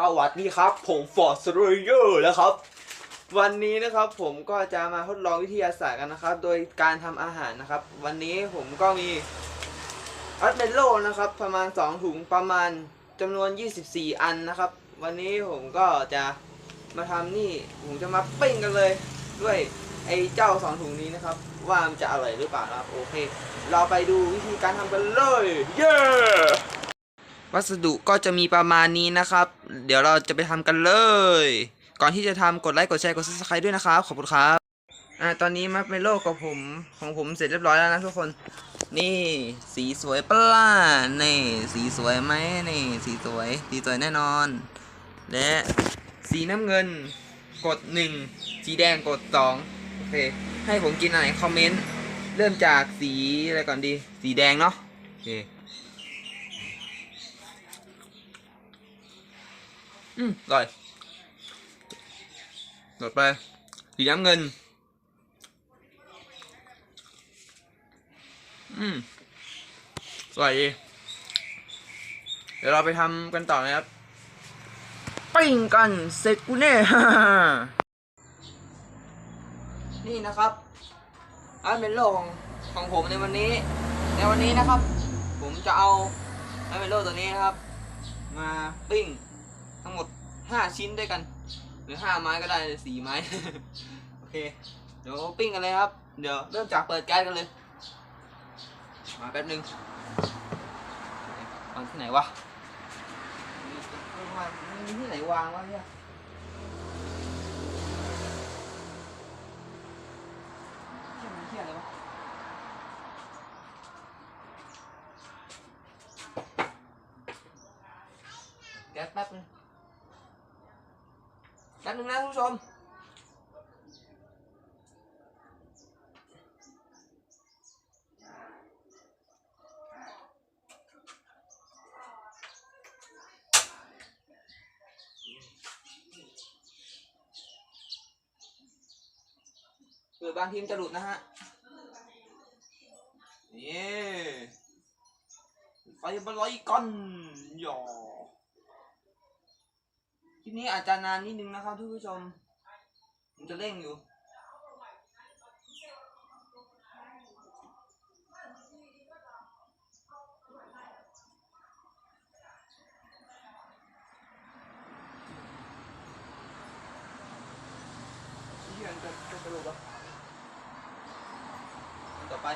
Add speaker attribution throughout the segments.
Speaker 1: สวัสดีครับผมฟอร์ดสโรเยอร์นะครับ วันนี้นะครับผมก็จะมาทดลองวิทยาศาสตร์กันนะครับ โดยการทำอาหารนะครับ วันนี้ผมก็มีอัดเมโลนะครับ ประมาณ 2 ถุงประมาณจำนวน 24 อันนะครับ วันนี้ผมก็จะมาทำนี่ผมจะมาปิ้งกันเลย ด้วยไอ้เจ้า 2 ถุงนี้นะครับ ว่ามันจะอร่อยหรือเปล่านะครับ โอเค เราไปดูวิธีการทำกันเลย เย้ วัสดุก็จะมีประมาณนี้นะครับ เดี๋ยวเราจะไปทำกันเลย ก่อนที่จะทำกดไลค์กดแชร์กด subscribe ด้วยนะครับขอบคุณครับอ่าตอนนี้มัฟเมโลกับผมของผมเสร็จเรียบร้อยแล้วนะทุกคน นี่สีสวยปล่ะนี่สีสวยไหมนี่สีสวยสีสวยแน่นอน และสีน้ำเงินกดหนึ่งสีแดงกดสองโอเคให้ผมกินอะไรคอมเมนต์เริ่มจากสีอะไรก่อนดี สีแดงเนาะโอเค อืมอร่อยหมดไปสีน้ำเงิน อืมอร่อยดีเดี๋ยวเราไปทำกันต่อนะครับ ปิ้งกันเสร็จกูแน่นี่นะครับอันเป็นโลของของผมในวันนี้ ในวันนี้นะครับ ผมจะเอาอันเป็นโลตัวนี้นะครับ มาปิ้ง ทั้งหมด5ชิ้นด้วยกัน หรือ5ไม้ก็ได้สี่ไม้ โอเค เดี๋ยวปิ้งกันเลยครับ เดี๋ยวเริ่มจากเปิดแก๊สกันเลย มาแป๊บนึงวางที่ไหนวะมีที่ไหนวางวะเนี่ยที่อะไรวะแก๊สแป๊บนึง แป๊บนึงนะคุณผู้ชมเกิดบางทีมจะหลุดนะฮะ นี่ไฟบอลลอยก่อนหยอ คลิปนี้อาจจะนานนิดนึงนะครับทุกผู้ชมผมจะเร่งอยู่ที่มันจะจะสรุปอะอันต่อไป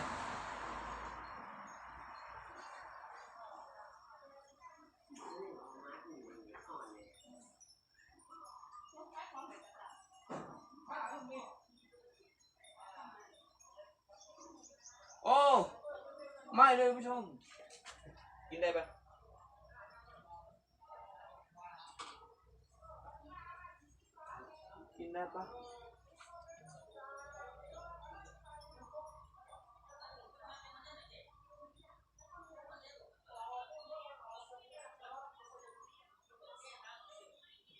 Speaker 1: โอ้ ไม่เลยผู้ชม กินได้ปะกินได้ปะ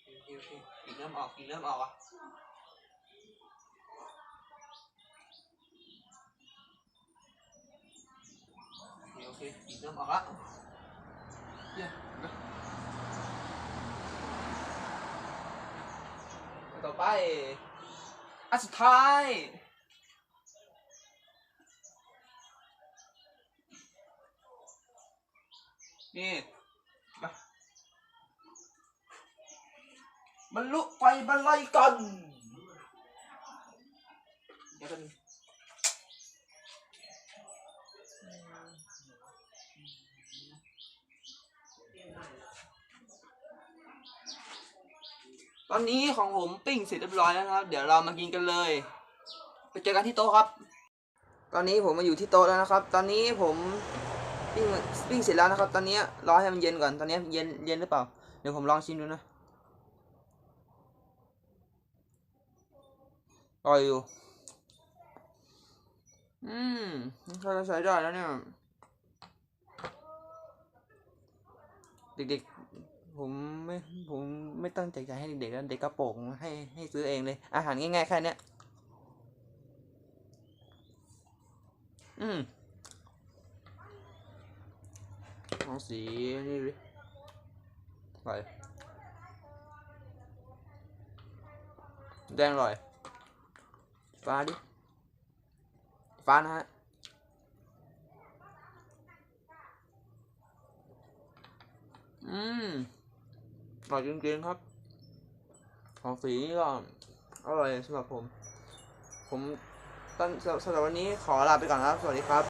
Speaker 1: อเคโอเคกินเริ่มออกกินเริ่มออกอะ โอเคโอเคอีกเริ่มออกละเย้อันต่อไปอันสุดท้ายนี่มาบรรลุไฟบรรลัยกันเดี๋ยวกัน ตอนนี้ของผมปิ้งเสร็จเรียบร้อยแล้วนะครับ เดี๋ยวเรามากินกันเลย ไปเจอกันที่โต๊ะครับ ตอนนี้ผมมาอยู่ที่โต๊ะแล้วนะครับ ตอนนี้ผมปิ้งปิ้งเสร็จแล้วนะครับ ตอนนี้รอให้มันเย็นก่อน ตอนนี้เย็นเย็นหรือเปล่า เดี๋ยวผมลองชิมดูนะอร่อยอยู่ อืมใช้ใช้ได้แล้วเนี่ย เด็กๆ ผมไม่ผมไม่ตั้งใจจะให้เด็กๆแล้วเด็กกระโปรงให้ให้ซื้อเองเลย อาหารง่ายๆแค่เนี้ยอืมเอาสีนี่ดิไปแดงอร่อย ฟ้าดิ ฟ้านะฮะอืม อร่อยจริงๆครับ ของสีนี่ก็อร่อยสำหรับผม ผมตั้งสำหรับวันนี้ขอลาไปก่อนครับ สวัสดีครับ